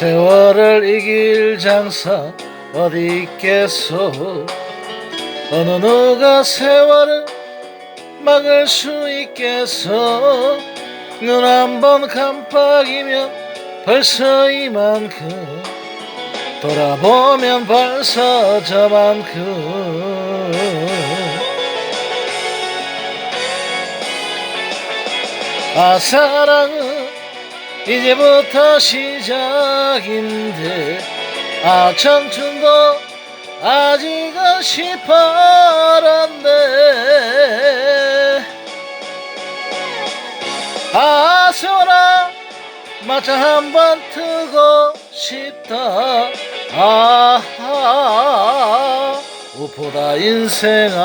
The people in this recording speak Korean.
세월을 이길 장사 어디 있겠소? 어느 누가 세월을 막을 수 있겠소? 눈한 번 깜빡이면 벌써 이만큼 돌아보면 벌써 저만큼. 아 사랑은 이제부터 시작인데 아 청춘도 아직은 시퍼런데 아 세월아 마차 한번 트고 싶다. 아하 우포다 인생아